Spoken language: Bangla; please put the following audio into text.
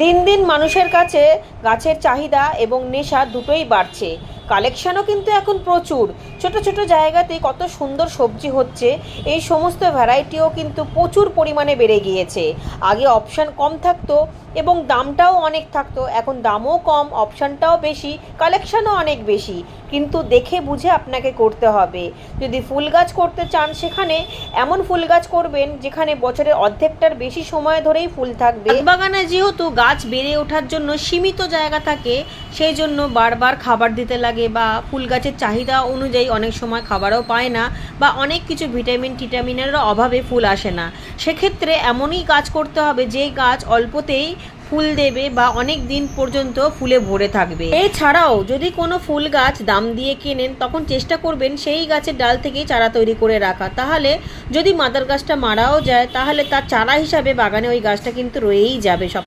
দিন দিন মানুষের কাছে গাছের চাহিদা এবং নেশা দুটোই বাড়ছে। কালেকশানও কিন্তু এখন প্রচুর। ছোট ছোট জায়গাতে কত সুন্দর সবজি হচ্ছে, এই সমস্ত ভ্যারাইটিও কিন্তু প্রচুর পরিমাণে বেড়ে গিয়েছে। আগে অপশান কম থাকতো এবং দামটাও অনেক থাকতো, এখন দামও কম, অপশানটাও বেশি, কালেকশানও অনেক বেশি। কিন্তু দেখে বুঝে আপনাকে করতে হবে। যদি ফুল গাছ করতে চান সেখানে এমন ফুল গাছ করবেন যেখানে বছরের অর্ধেকটার বেশি সময় ধরেই ফুল থাকবে। বাগানে যেহেতু গাছ বেড়ে ওঠার জন্য সীমিত জায়গা থাকে, সেই জন্য বারবার খাবার দিতে লাগে বা ফুল গাছের চাহিদা অনুযায়ী অনেক সময় খাবারও পায় না বা অনেক কিছু ভিটামিন টিটামিনেরও অভাবে ফুল আসে না। সেক্ষেত্রে এমনই গাছ করতে হবে যে গাছ অল্পতেই ফুল দেবে বা অনেক দিন পর্যন্ত ফুলে ভরে থাকবে। এছাড়াও যদি কোনো ফুল গাছ দাম দিয়ে কেনেন, তখন চেষ্টা করবেন সেই গাছের ডাল থেকেই চারা তৈরি করে রাখা। তাহলে যদি মাদার গাছটা মারাও যায়, তাহলে তার চারা হিসাবে বাগানে ওই গাছটা কিন্তু রয়েই যাবে সব।